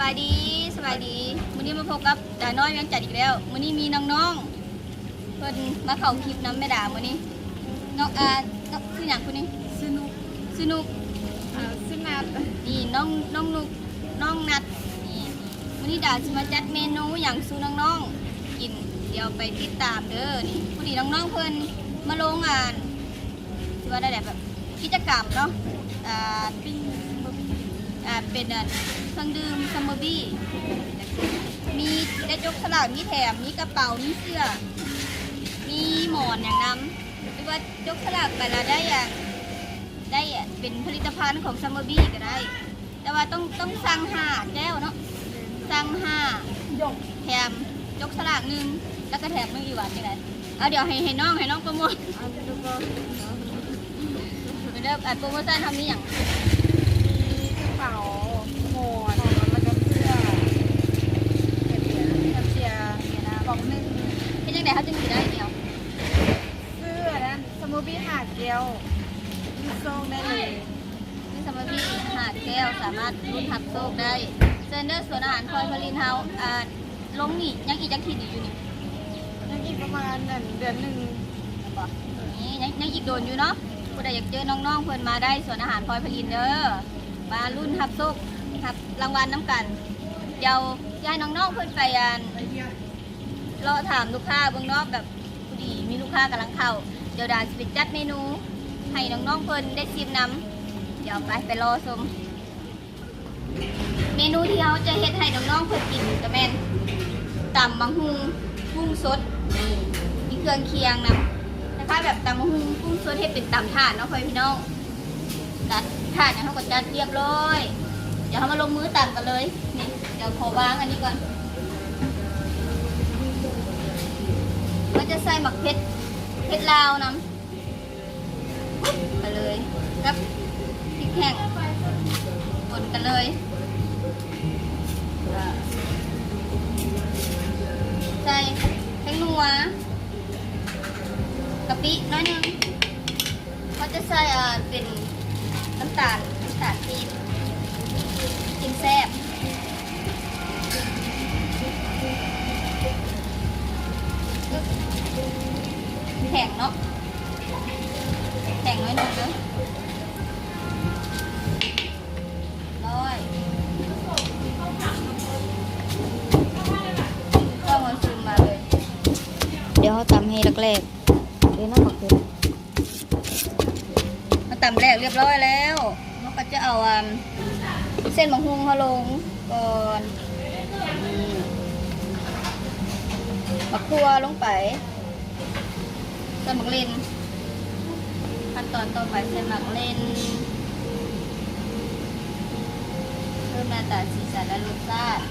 บายดีสบายดีมื้อนี้มาพบกับดาน้อยเวียงจัดอีกแล้วมื้อนี้มีน้องๆเพิ่นมาเข้าคลิปน้ำแม่ดามื้อนี้น้องอ่าน้องคือหยังคนนี้สนุกสนุกอ่าสนับนี่น้องน้องนุกน้องนัดนี่มื้อนี้ดาสิมาจัดเมนูหยังสู่น้องๆกินเดี๋ยวไปติดตามเด้อนี่พอดีน้องๆเพิ่นมาลงงานสิว่าได้แบบกิจกรรมเนาะอ่าปิ้งบะหมี่อ่าเป็นอ่า เครื่องดื่มซัมเมอร์บี้ มีได้ยกสลากมีแถม มีกระเป๋า มีเสื้อ มีหมอนอย่างนำหรือว่ายกสลากไปแล้วได้อะได้อะเป็นผลิตภัณฑ์ของซัมเมอร์บี้ก็ได้ แต่ว่าต้องต้องสั่งห้าแก้วเนาะสั่งห้าหยกแถมยกสลากหนึ่งแล้วก็แถมหนึงอีกวันจังไดเอาเดี๋ยวให้ให้น้องให้น้องโปรโมทอันแล้วก็เดี๋ยวอะโปรโมชั่นทำนี้อย่าง มีกระเป๋าหมอนแล้วก็เสื้อเสียเสียเนี่ยนะกล่องหนึ่ง เป็นยังไงเขาจึงสิได้เดียว เสื้อนั้นสมูทตี้หาดเกลียวมีทรงได้เลย นี่ซัมเมอร์บี้หาดแก้วสามารถรุ่นทับโชคได้เซนเดอร์สวนอาหารคอยพลินเฮาส์อ่า ลงนี่ยังอีกจักทีอยู่นี่ยังอีกประมาณหนึ่งเดือนหนึ่งบ่นี่ยังยังอีกโดนอยู่เนาะผู้ใดอยากเจอน้องๆเพื่อนมาได้สวนอาหารพลอยพลินเด้อมารุ่นทับโชคทับรางวัลน้ำกัน เดี๋ยวย้ายน้องๆเพื่อนไปอันรอถามลูกค้าเบื้องนอกแบบผู้ดีมีลูกค้ากำลังเข้า เดี๋ยวดาจะไปจัดเมนู ให้น้องๆเพื่อนได้ชิมน้ำเดี๋ยวไปไปรอชมเมนูที่เขาจะเฮ็ดให้น้องๆเพื่อนกินก็แม่น ตำมังหุงกุ้งสดนี่มีเครื่องเคียงนะนะคะแบบตำมังหุงกุ้งสดให้เป็นตำถาดเนาะพ่อพี่น้องจัดถาดเนี่ยเขาก็จัดเรียบร้อยเดี๋ยวเขามาลงมือตำกันเลยนี่เดี๋ยวขอวางอันนี้ก่อนก็จะใส่หมักเพชรเพชรลาวน้ำไปเลยกับพริกแห้งคนกันเลย ใส่แป้งนัวกะปิน้อยนึงเขาจะใส่อ่าเป็นน้ำตาลน้ำตาลปี๊บกินแซ่บแข็งเนาะแข็งน้อยหนึ่งเด้อ เขาตำให้แรกๆเดี๋ยวน้ำหมักเผ็ดมาตำแรกเรียบร้อยแล้วเราก็จะเอาเส้นบะฮุงเขาลงก่อนนี่บักครัวลงไปเส้นหมักเลนขั้นตอนต่อไปเส้นหมักเลนเพิ่มหน้าตาสีสันและรสชาติ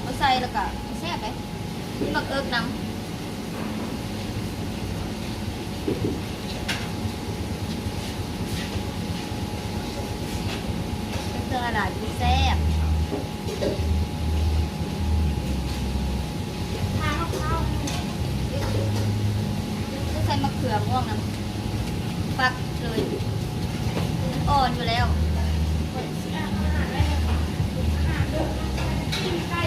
เอาใส่แล้วก็แซ่บไปนี่บักเอิบนำ เป็นเครื่องอาหารที่แซ่บทานข้าวต้องใส่มะเขือม่วงนะปักเลยอ่อนอยู่แล้วกินไก่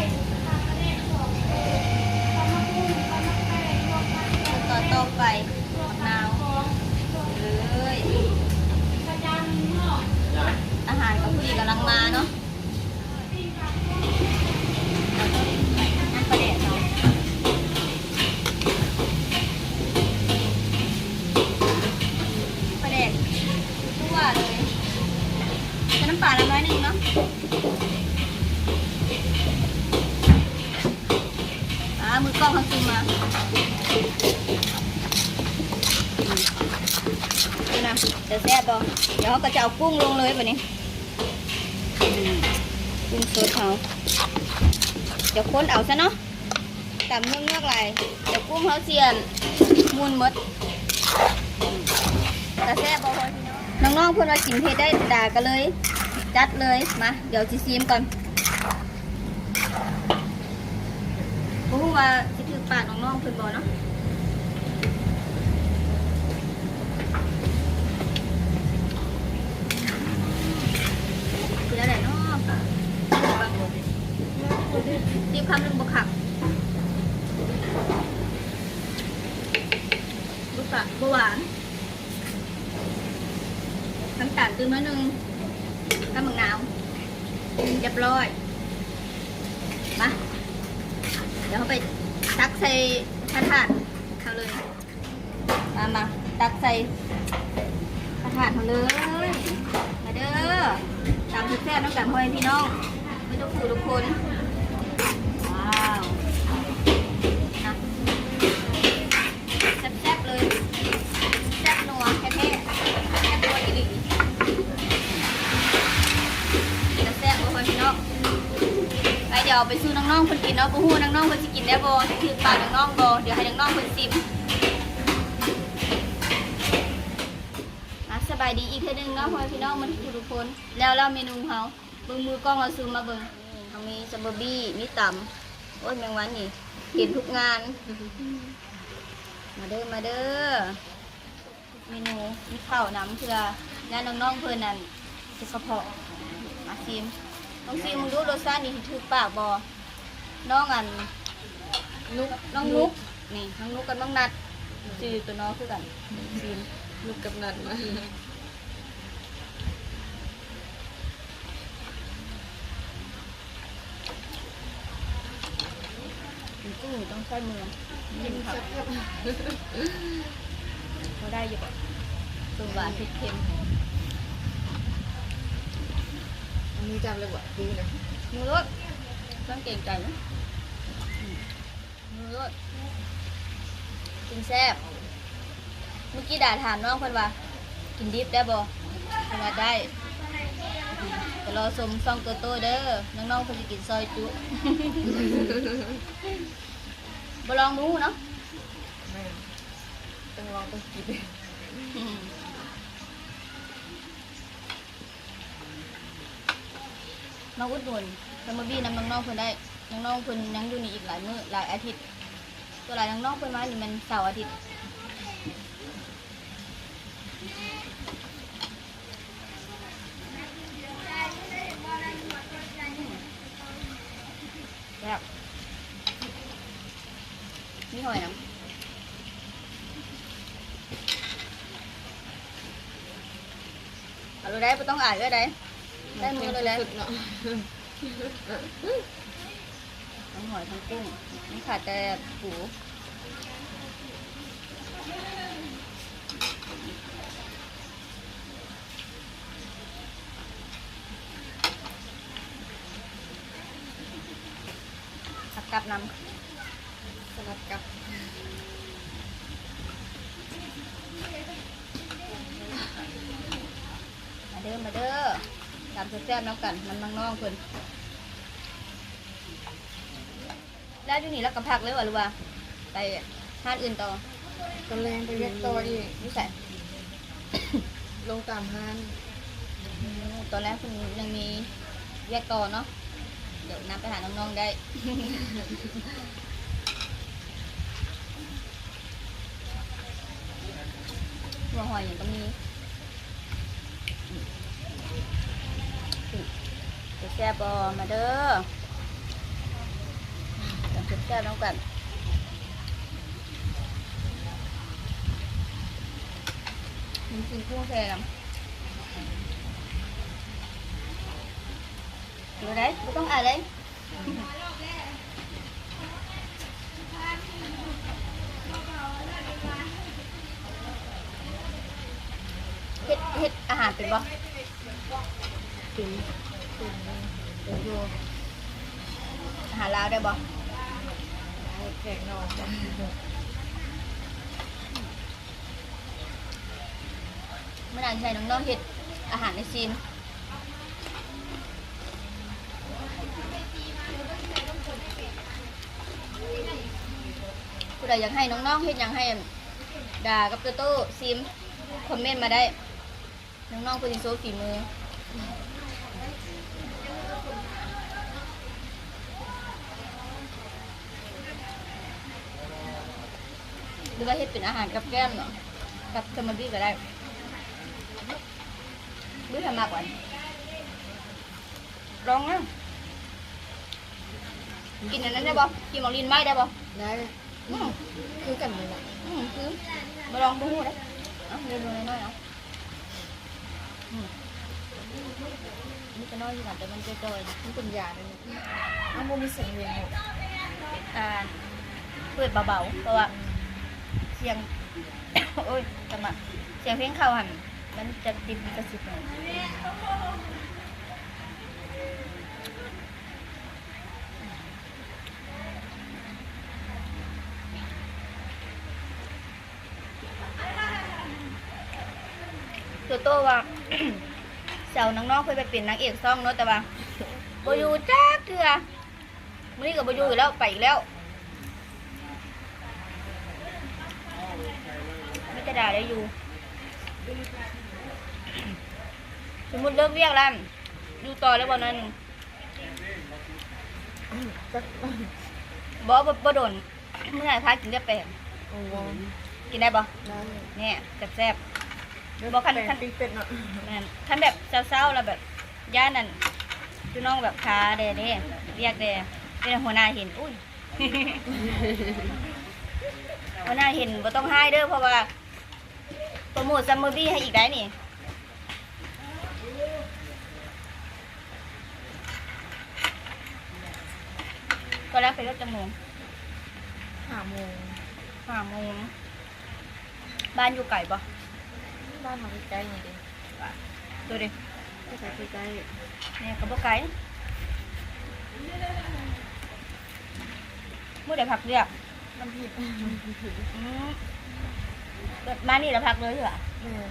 มือกล้องเขาซูมมานี่นะเดี๋ยวแซ่บบ่เดี๋ยวเขาก็จะเอากุ้งลงเลยแบบนี้กุ้งสดเขาเดี๋ยวค้นเอาซะเนาะตำเงือกเงือกไหลายเดี๋ยวกุ้งเขาเสียนมุนมดอืมแต่แซ่บบ่พอพี่น้องน้องๆเพื่อนว่ากินเผ็ดได้ด่ากันเลย จัดเลยมาเดี๋ยวจิซีมก่อน รู้ว่าสิถือปากน้องๆเพิ่นบ่เนาะคืออะไรเนาะซีมคำหนึ่งบวกขักบุกะบหวานน้ำตาลตื้นมาหนึ่งกำมังนาวเรียบร้อย มา เดี๋ยวเขาไปตักใส่ถาดถาดเขาเลย มามาตักใส่ถาดถาดเขาเลย มาเด้อตามทุกแซ่บต้องการพ่อแม่พี่น้องไม่ต้องผูทุกคน ดี๋ยวไปซื้อน้องๆคนกินเนาะบ่ฮู้น้องๆเพิ่นสิกินได้บ่ถือปากน้องๆบ่เดี๋ยวให้น้องๆเพิ่นซิมอะสบายดีอีกเทื่อนึงเนาะพ่อพี่น้องมันทุกคน แล้วแล้วเมนูเฮาเบิ่งมือกล้องเราซูมมาเบิ่งเฮามีซัมเบอร์บี้มีตำโอ้ยแมงวันนี่เห็นทุกงาน มาเด้อมาเด้อเมนูมีข้าวน้ำเพื่องานน้องๆเพิ่นนั่นสิกระเพาะมาซิม น้องซีมึงดูรสชาตินี่ถือปากบอน้องอันนุกน้องนุกนี่น้องนุกกับน้องนัดจือตัวน้องคือกันซีมลูกกับนัดมากินกุ้งนี่ต้องใช้มือกินผักเขาได้อยู่บ่ตัวหวานเผ็ดเค็ม อันนี้จำเลยว่าดีนะมือรสต้องเก่งใจนะอืมมือรสกินแซ่บเมื่อกี้ด่าถามน้องเพิ่นว่า กินดิบได้บ่เพิ่นว่าได้ก็รอสมซองโตโตเด้อ น้องๆเพิ่นสิกินซอยจุบ่ลองหมูเนาะแม่ต้องลองต้องกิน มาอุดหนุนสมบี้นำน้องๆเพิ่นได้น้องๆเพิ่นยังอยู่นี่อีกหลายมื้อหลายอาทิตย์ ตัวหลายน้องๆเพิ่นมานี่มันเสาร์อาทิตย์แบบนี่หอยน้ำเอาได้ไม่ต้องอ่านเลยได้ ได้มือเลยแหละสุดเนาะทั้งหอยทั้งกุ้งนี่ขาดแต่ปูผักกับน้สลัดกับำมาเด้อมาเด้อตามแซ่บๆน้ำกันมันน้องๆเพิ่นแล้วอยู่นี่แล้วกับผักเลยวะหรือว่าไปทานอื่นต่อตะแรงไปเวียดต่ออีกนี่ใส่ลงตามห้านอืมตอนแรกคุณยังมีแยกต่อเนาะเดี๋ยวน้ำไปหาน้องๆได้หัวหอยอย่างก็มีอืมจะ แซ่บบอมาเด้อจะแซ่บน้องกันมันกินกุ้งแซ่บดูได้ไม่ต้องอ่านเลยเฮ็ดเฮ็ดอาหารเป็นบ่ ปูอยู่อาหารลาวได้บ่แขกนอนจ้ะเมื่อนานใช้น้องๆเฮ็ดอาหารในซีนผู้ใดอยากให้น้องๆเฮ็ดหยังให้ด่ากับโตโต้ซิมคอมเมนต์มาได้ น้องๆเพิ่นสิโชว์ฝีมือ รือว่าเฮ็ดเป็นอาหารกับแก้มเนาะกับสมันบี้ก็ได้บื้อทำมากกว่าลองนะกินอันนั้นได้บ่กินหมองลินไหมได้บ่ได้อืมคือกันเลยล่ะอืมคือมาลองดูได้เอาเรียนดูน้อยๆเอาอืมนี่ก็น้อยอยู่กันแต่มันจะจอยมันเป็นยาเลยเนี่ยอ้าวมันมีเสียงเวียนหมดๆอ่าเปิดเบาๆเพราะว่า เสียง โอ้ยจังหวะเสียงเพลงเข้าหันมันจะติดลิขสิทธิ์หน่อยตัวโตว่าเสาน้องๆเคยไปเป็นนางเอกซ่องเนาะแต่ว่าบอยู่จ้าเกลือมื่อนี้กับบอยู่อยู่แล้วไปอีกแล้วไม่จะ ด่าได้อยู่ สมมติเลิกเรียกแล้วอยู่ต่อแล้ววันนั้นจักบอบบ่โดนเมื่อไหร่พากินได้แปลงโอ้โหกินได้บ่ได้เนี่ยแซ่บๆบอกคันคันปีเป็ดเนาะแม่นคันแบบเศร้าๆแล้วแบบย่านนั่นพี่น้องแบบคาเด้เด้เรียกเด้เป็นหัวหน้าเห็นอุ้ยหัวหน้าเห็นบ่ต้องให้เด้อเพราะว่า โปรโมทซัมเมอร์บี้ให้อีกได้นี่ก็แล้วไปรถจังโมงห้าโมงห้าโมงบ้านอยู่ไก่ปะบ้านมาใกล้ๆนี่ดิดูดิใกล้เนี่ยก็บ่ไก่เมื่อได้พักเรียกๆน้ำพริกอื มก็มานี่แล้วพักเลยใช่ปะแม่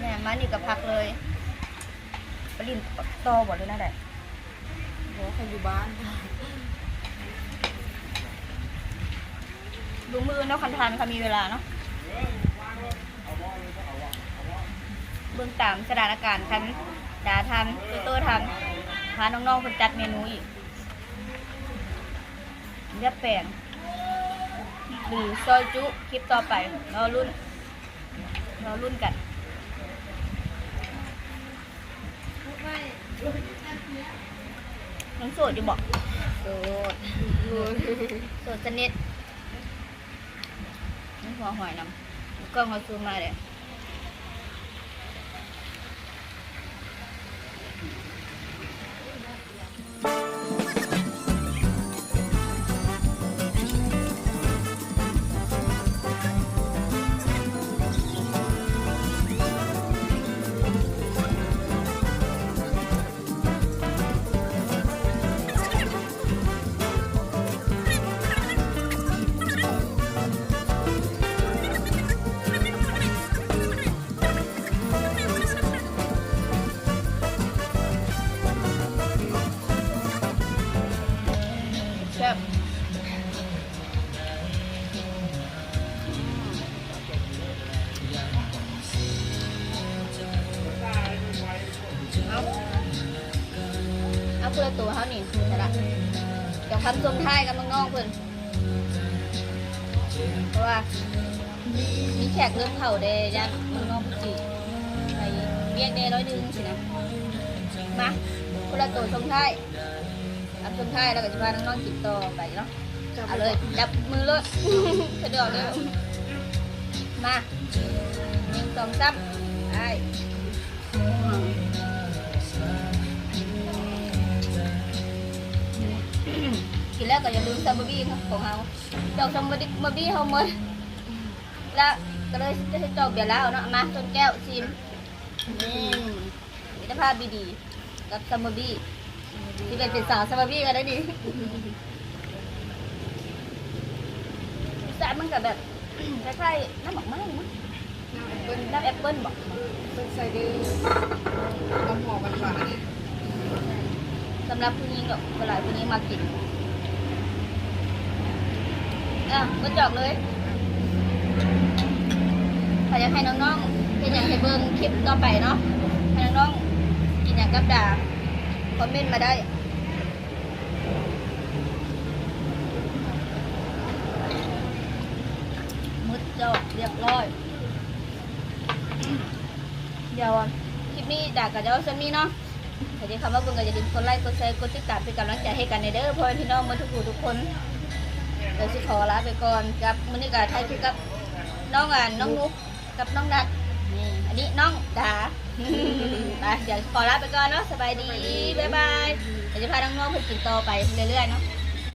เนี่ยมานี่ก็พักเลยไปลินต่อบ่เลยนั่นแหละบอกใครอยู่บ้านดูมือเนาะคันทันค่ะมีเวลาเนาะเบื้องตามสถานการณ์ทันดาทันตัวโตทันพาน้องๆคนจัดเมนูอีกเรียบแปลง หรือซอยจุ คลิปต่อไปรอรุ่นรอรุ่นกันน้องโสดอยู่บอกโสดโสดสนิทนี่หัวหอยนำกล้องเขาซูมมาเลย เพื่อตัวเขานี่ใช่ละเดี๋ยวคำทรงท้ายกับน้องๆเพื่อนเพราะว่ามีแขกเริ่มเผาเดยันน้องๆจีไปเรียกเดร้อยหนึงสินะมาคนละตัวทรงท้ายอับทรงท้ายแล้วก็จะพาน้องๆกินต่อไปเนาะเอาเลยจับมือเลยกระโดดเลยมาหนึ่งสองสามไป กินแล้วก็อย่าลืมซัมเบอร์บี้ของเราจอกซัมเบอร์บี้เขาหมดแล้วก็เลยจะให้จอกเบียร์แล้วเนาะมาจนแก้วชิมนี่มิตรภาพดีๆกับซัมเบอร์บี้ที่เป็นเป็นสาวซัมเบอร์บี้กันได้ดีแต่มันกับแบบคล้ายๆน้ำหมอกไม้มั้งน้ำแอปเปิ้ลน้ำแอปเปิ้ลบอกเป็นไซเดอร์น้ำหอมหวานสำหรับผู้หญิงกับเวลาผู้หญิงมากิน อะก็จอกเลยถ้าอยากให้น้องๆเป็นอย่างให้เบิ่งคลิปต่อไปเนาะให้น้องๆกินอย่างกับดาคอมเมนต์มาได้มุดจอกเรียบร้อยเดี๋ยวคลิปนี้ดากับเจ้าซันนี่เนาะถ้าที่คำว่าเบิ่งก็อย่าลืมกดไลค์กดแชร์กดติดตามเป็นกำลังใจให้กันในเด้อพ่อพี่น้องมาทุกผู้ทุกคน เดี๋ยวสิขอลาไปก่อนกับมื้อนี้ก็ถ่ายคือกับน้องอ่าน้องนุ๊กกับน้องนัดนี่อันนี้น้องดาไปเดี๋ยวขอลาไปก่อนเนาะสบายดีบ๊ายบายเดี๋ยวจะพาน้องๆไปกินต่อไปเรื่อยๆเนาะ